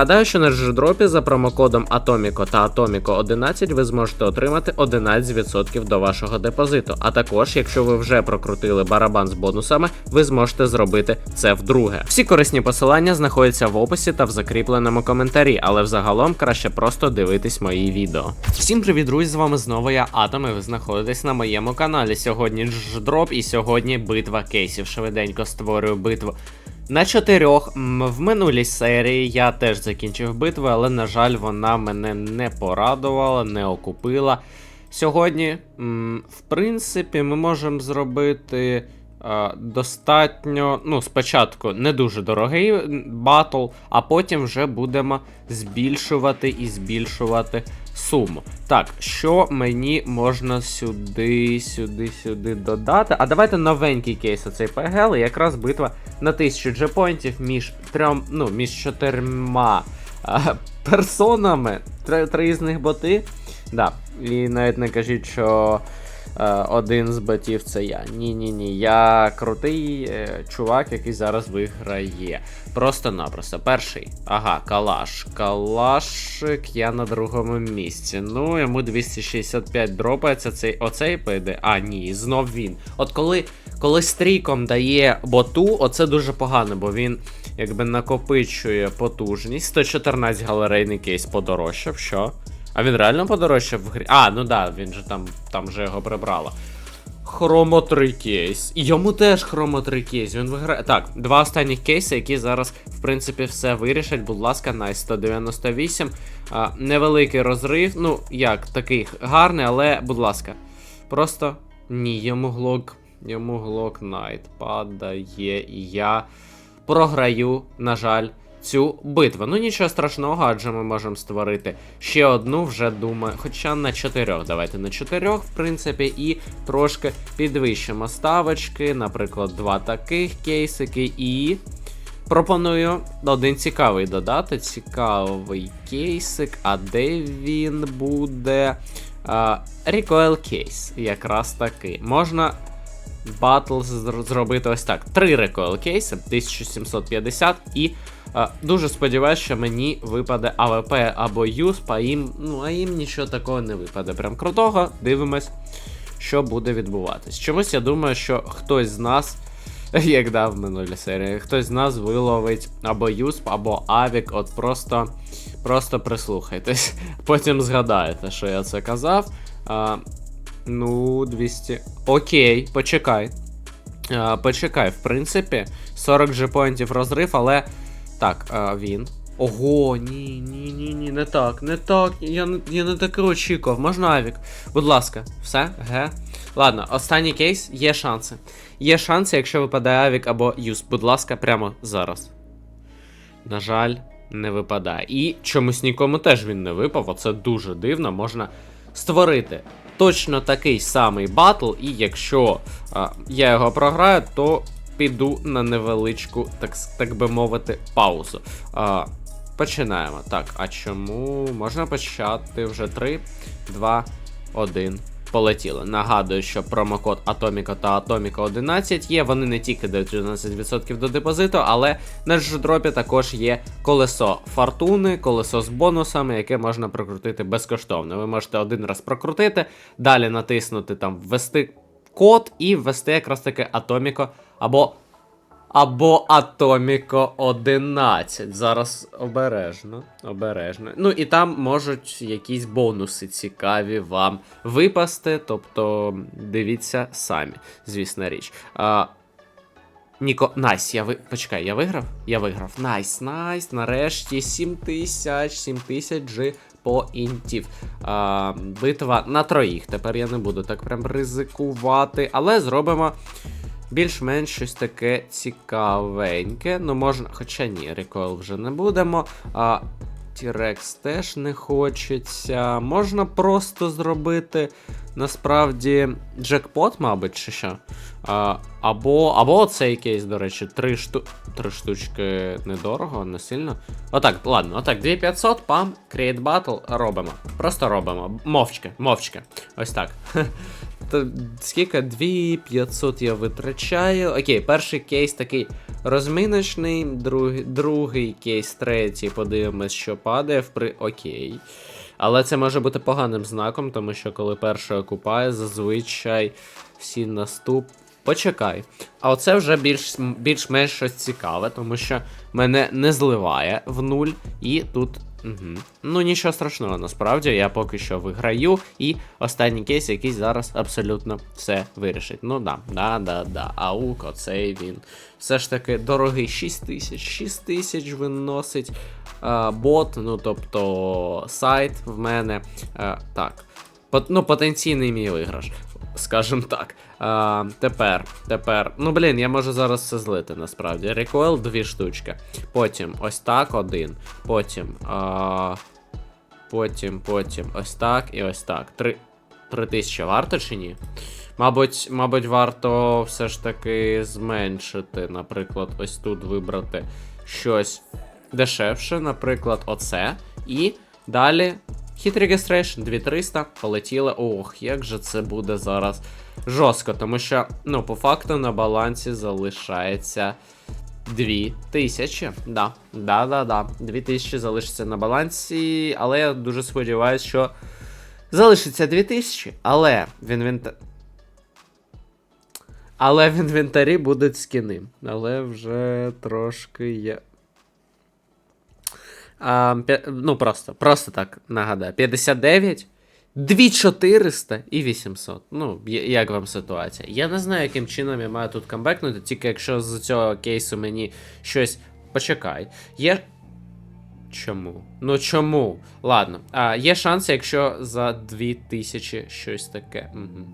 Нагадаю, що на джедропі за промокодом Atomico та Atomico 11 ви зможете отримати 11% до вашого депозиту. А також, якщо ви вже прокрутили барабан з бонусами, ви зможете зробити це вдруге. Всі корисні посилання знаходяться в описі та в закріпленому коментарі, але взагалом краще просто дивитись мої відео. Всім привіт, друзі! З вами знову я Атом, і ви знаходитесь на моєму каналі. Сьогодні ж дроп і сьогодні битва кейсів. Швиденько створюю битву. На чотирьох в минулій серії я теж закінчив битву, але, на жаль, вона мене не порадувала, не окупила. Сьогодні, в принципі, ми можемо зробити е, достатньо, ну, спочатку не дуже дорогий батл, а потім вже будемо збільшувати і збільшувати суму. Так, що мені можна сюди, сюди, сюди додати? А давайте новенький кейс оцей і якраз битва на 1000 джепоінтів між трьом, ну, між чотирма а, персонами, три, три з боти. Да. І навіть не кажіть, що один з ботів це я. Ні-ні ні. Я крутий е, чувак, який зараз виграє. Просто-напросто. Перший. Ага, калаш. Калашик, я на другому місці. Ну, йому 265 дропається цей оцей пойде. А, ні, знов він. От коли, коли стріком дає боту, оце дуже погано, бо він якби накопичує потужність. 114 галерейний кейс подорожчав, що? А він реально подорожчав в грі? А, ну да, він же там, там вже його прибрало. Хромо 3 кейс. Йому теж хромо 3 кейс. Він виграє. Так, два останніх кейси, які зараз, в принципі, все вирішать. Будь ласка, на 198. А, невеликий розрив. Ну, як, такий гарний, але, будь ласка. Просто ні, йому глок. Йому глок Найт падає. І я програю, на жаль, цю битву. Ну нічого страшного, адже ми можемо створити ще одну, вже думаю. Хоча на чотирьох. Давайте на чотирьох, в принципі, і трошки підвищимо ставочки. Наприклад, два таких кейсики. І пропоную один цікавий додати. Цікавий кейсик. А де він буде? А, Recoil кейс. Якраз таки. Можна батл зробити ось так. Три recoil кейси, 1750 і дуже сподіваюся, що мені випаде АВП або юсп, а їм, ну, а їм нічого такого не випаде. Прям крутого. Дивимось, що буде відбуватись. Чомусь я думаю, що хтось з нас. Як дав в минулій серії, хтось з нас виловить або Юсп, або Авік, от просто просто прислухайтесь. Потім згадаєте, що я це казав. А, ну, 200. Окей, почекай. А, почекай, в принципі, 40 джепоінтів розрив, але. Так, а, він. Ого, ні, ні, ні, ні, не так, не так. Я я не таке очікував. Можна Авік? Будь ласка, все, ге. Ладно, останній кейс, є шанси. Є шанси, якщо випадає Авік або Юс. Будь ласка, прямо зараз. На жаль, не випадає. І чомусь нікому теж він не випав. Оце дуже дивно. Можна створити точно такий самий батл, і якщо а, я його програю, то піду на невеличку, так, так би мовити, паузу. А, починаємо. Так, а чому можна почати вже 3, 2, 1. Полетіли. Нагадую, що промокод Atomico та Atomico 11 є. Вони не тільки дають 11% до депозиту, але на дропі також є колесо фортуни, колесо з бонусами, яке можна прокрутити безкоштовно. Ви можете один раз прокрутити, далі натиснути там ввести код і ввести якраз таки Atomico або або Атоміко 11. Зараз обережно. Обережно. Ну і там можуть якісь бонуси цікаві вам випасти. Тобто дивіться самі, звісна річ. А, Ніко, найс, я ви. Почекай, я виграв? Я виграв. Найс, найс. Нарешті 7000, 7000 G поінтів. А, битва на троїх. Тепер я не буду так прям ризикувати, але зробимо більш-менш щось таке цікавеньке. Ну, можна. Хоча ні, рекойл вже не будемо. А, Тірекс теж не хочеться. Можна просто зробити насправді джекпот, мабуть, чи що. А, або, або цей кейс, до речі, три, шту... три штучки недорого, не сильно. Отак, ладно, отак, 2500, пам, create battle, робимо. Просто робимо. Мовчки, мовчки. Ось так. То скільки? 2500 я витрачаю. Окей, перший кейс такий Розміночний, другий, другий кейс, третій, подивимось, що падає. Впри... Окей. Але це може бути поганим знаком, тому що коли перший окупає, зазвичай всі наступ. Почекай. А оце вже більш, більш-менш щось цікаве, тому що мене не зливає в нуль, і тут. Угу. Ну, нічого страшного, насправді, я поки що виграю, і останній кейс, який зараз абсолютно все вирішить. Ну да, да, да, да. Аук, оцей він. Все ж таки дорогий 6 тисяч. 6 тисяч виносить а, бот, ну тобто сайт в мене. А, так. Пот- ну, потенційний мій виграш, скажем так. А, тепер, тепер. Ну, блін, я можу зараз це злити насправді. Recoil дві штучки. Потім ось так один. Потім. А, потім, потім ось так і ось так. Три. Три тисячі варто чи ні? Мабуть, мабуть, варто все ж таки зменшити, наприклад, ось тут вибрати щось дешевше, наприклад, оце. І далі Hit Registration 2300, полетіли. Ох, як же це буде зараз жорстко, тому що, ну, по факту на балансі залишається 2000. Да, да, да, да. 2000 залишиться на балансі, але я дуже сподіваюся, що залишиться 2000, але в інвентарі. Але в інвентарі будуть скіни. Але вже трошки є. А, ну, просто, просто так нагадаю. 59, 2400 і 800. Ну, як вам ситуація? Я не знаю, яким чином я маю тут камбекнути, тільки якщо з цього кейсу мені щось. Почекай. Є. Чому? Ну чому? Ладно. А, є шанс, якщо за 2000 щось таке. Угу.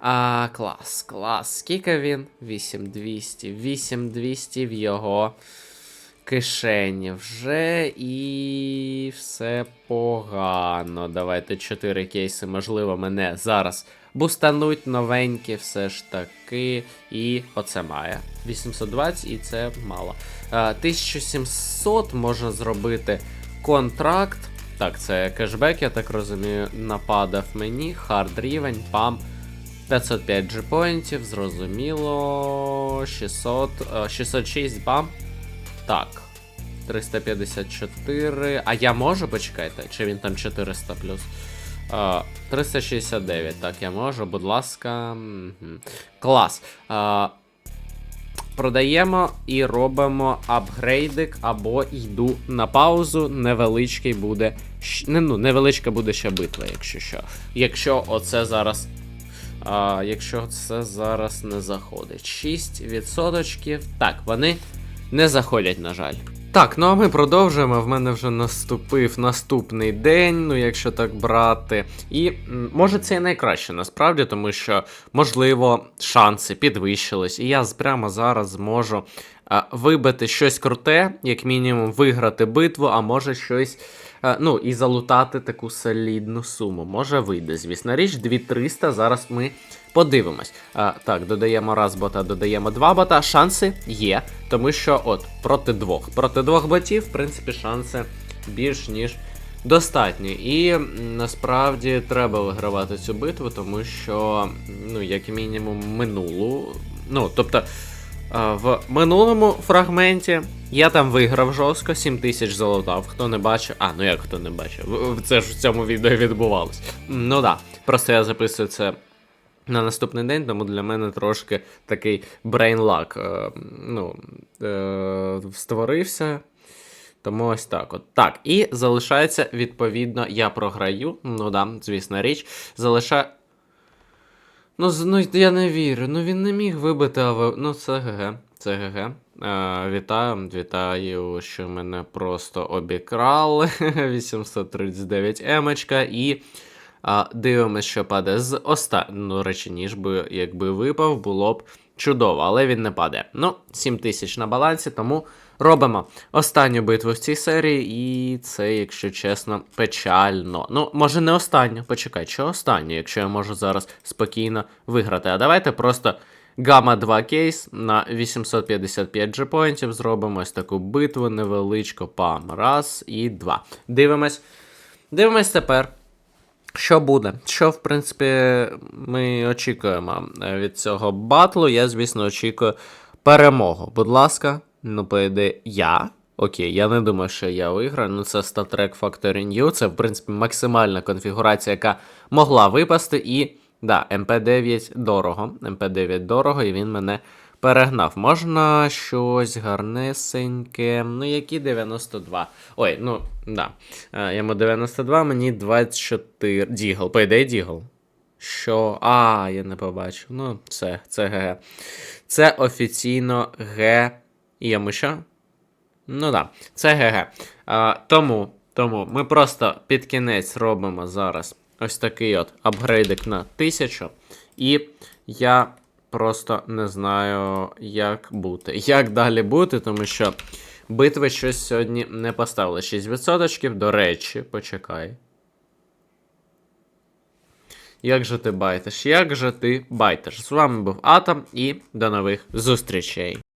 А, клас, клас. Скільки він? 8200. 8200 в його кишені вже і все погано. Давайте 4 кейси, можливо, мене зараз бустануть новенькі, все ж таки. І оце має. 820, і це мало. 1700 можна зробити контракт. Так, це кешбек, я так розумію, нападав мені. Хард рівень, пам. 505 джипоінтів, зрозуміло. 600, е, 606 бам. Так. 354. А я можу, почекайте, чи він там 400 плюс. 369, так, я можу, будь ласка. Клас. Продаємо і робимо апгрейдик, або йду на паузу. Невеличкий буде. ну, невеличка буде ще битва, якщо що. Якщо оце зараз. Якщо це зараз не заходить. 6%. Так, вони не заходять, на жаль. Так, ну а ми продовжуємо. В мене вже наступив наступний день, ну якщо так брати. І може це і найкраще насправді, тому що, можливо, шанси підвищились, і я прямо зараз зможу вибити щось круте, як мінімум, виграти битву, а може щось. ну, і залутати таку солідну суму. Може вийде, звісно річ, 2300. Зараз ми подивимось. Так, додаємо раз бота, додаємо два бота. Шанси є, тому що от проти двох. Проти двох ботів, в принципі, шанси більш ніж достатні. І насправді треба вигравати цю битву, тому що, ну, як мінімум, минулу. Ну, тобто. В минулому фрагменті я там виграв жорстко, 7 тисяч залутав. Хто не бачив. А, ну як хто не бачив? Це ж в цьому відео відбувалось. Ну да. Просто я записую це на наступний день, тому для мене трошки такий брейнлак е, ну, е, створився. Тому ось так. от. Так, і залишається, відповідно, я програю. Ну да, звісно річ. Залишає. Ну, ну, я не вірю. Ну він не міг вибити АВ. Ну, це ГГ. Це ГГ. Е, вітаю, вітаю, що мене просто обікрали. 839 емочка. І а, дивимось, що падає з оста... Ну, речі, ніж би, якби випав, було б чудово, але він не падає. Ну, 7 тисяч на балансі, тому робимо останню битву в цій серії, і це, якщо чесно, печально. Ну, може, не останню. Почекай, що останню, якщо я можу зараз спокійно виграти. А давайте просто. Гамма 2 кейс на 855 джепоінтів зробимо ось таку битву невеличку. Пам. Раз і два. Дивимось. Дивимось тепер. Що буде? Що, в принципі, ми очікуємо е, від цього батлу? Я, звісно, очікую перемогу. Будь ласка, Ну, по ідеї, я. Окей, я не думаю, що я виграю. Ну, це Star Trek Factory New. Це, в принципі, максимальна конфігурація, яка могла випасти. І да, МП9 дорого. МП9 дорого, і він мене перегнав. Можна щось гарнесеньке. Ну, які 92. Ой, ну, да. Е, Йому 92, мені 24. Дігл. По ідеї, Дігл. Що. А, я не побачив. Ну, це, це ГГ. Це офіційно Г. І йому що? Ну да, це ГГ. А, тому, тому ми просто під кінець робимо зараз ось такий от апгрейдик на 1000. І я просто не знаю, як бути. Як далі бути, тому що битви щось сьогодні не поставили. 6%. До речі, почекай. Як же ти байтиш? Як же ти байтиш? З вами був Атом і до нових зустрічей.